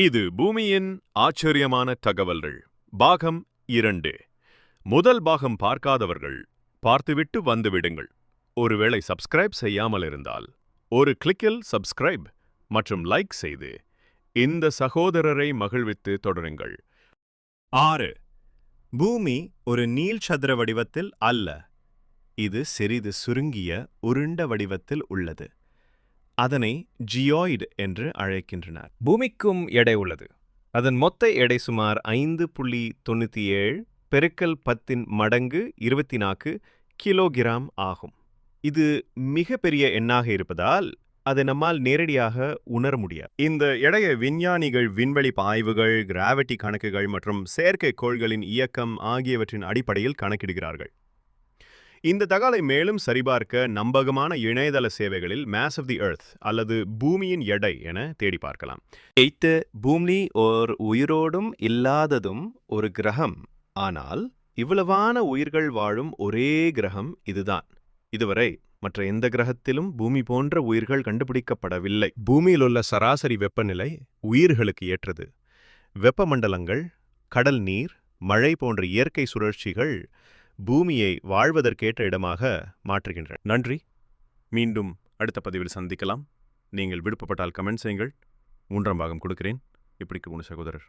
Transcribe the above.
இது பூமியின் ஆச்சரியமான தகவல்கள். பாகம் இரண்டு. முதல் பாகம் பார்க்காதவர்கள் பார்த்துவிட்டு வந்துவிடுங்கள் ஒருவேளை சப்ஸ்கிரைப் செய்யாமல் இருந்தால் ஒரு கிளிக்கில் சப்ஸ்கிரைப் மற்றும் லைக் செய்து இந்த சகோதரரை மகிழ்வித்து தொடருங்கள். ஆறு. பூமி ஒரு நீள்சதுர வடிவத்தில் அல்ல. இது சிறிது சுருங்கிய உருண்ட வடிவத்தில் உள்ளது. அதனை ஜியாய்டு என்று அழைக்கின்றனர். பூமிக்கும் எடை உள்ளது. அதன் மொத்த எடை சுமார் ஐந்து புள்ளி தொண்ணூற்றி ஏழு பெருக்கல் பத்தின் மடங்கு இருபத்தி நான்கு கிலோகிராம் ஆகும். இது மிக பெரிய எண்ணாக இருப்பதால் அதை நம்மால் நேரடியாக உணர முடியாது. இந்த எடையை விஞ்ஞானிகள் விண்வெளி பாய்வுகள் கிராவிட்டி கணக்குகள் மற்றும் செயற்கைக்கோள்களின் இயக்கம் ஆகியவற்றின் அடிப்படையில் கணக்கிடுகிறார்கள். இந்த தகவலை மேலும் சரிபார்க்க நம்பகமான இணையதள சேவைகளில் மேஸ் ஆஃப் தி எர்த் அல்லது பூமியின் எடை என தேடி பார்க்கலாம். எய்த்து பூமி ஓர் உயிரோடும் இல்லாததும் ஒரு கிரகம். ஆனால் இவ்வளவான உயிர்கள் வாழும் ஒரே கிரகம் இதுதான். இதுவரை மற்ற எந்த கிரகத்திலும் பூமி போன்ற உயிர்கள் கண்டுபிடிக்கப்படவில்லை. பூமியில் உள்ள சராசரி வெப்பநிலை உயிர்களுக்கு ஏற்றது. வெப்பமண்டலங்கள் கடல் நீர் மழை போன்ற இயற்கை சுழற்சிகள் பூமியை வாழ்வதற்கேற்ற இடமாக மாற்றுகின்றன. நன்றி. மீண்டும் அடுத்த பதிவில் சந்திக்கலாம். நீங்கள் விருப்பப்பட்டால் கமெண்ட் செய்யுங்கள். மூன்றாம் பாகம் கொடுக்கிறேன். இப்படிக்கு உன் சகோதரர்.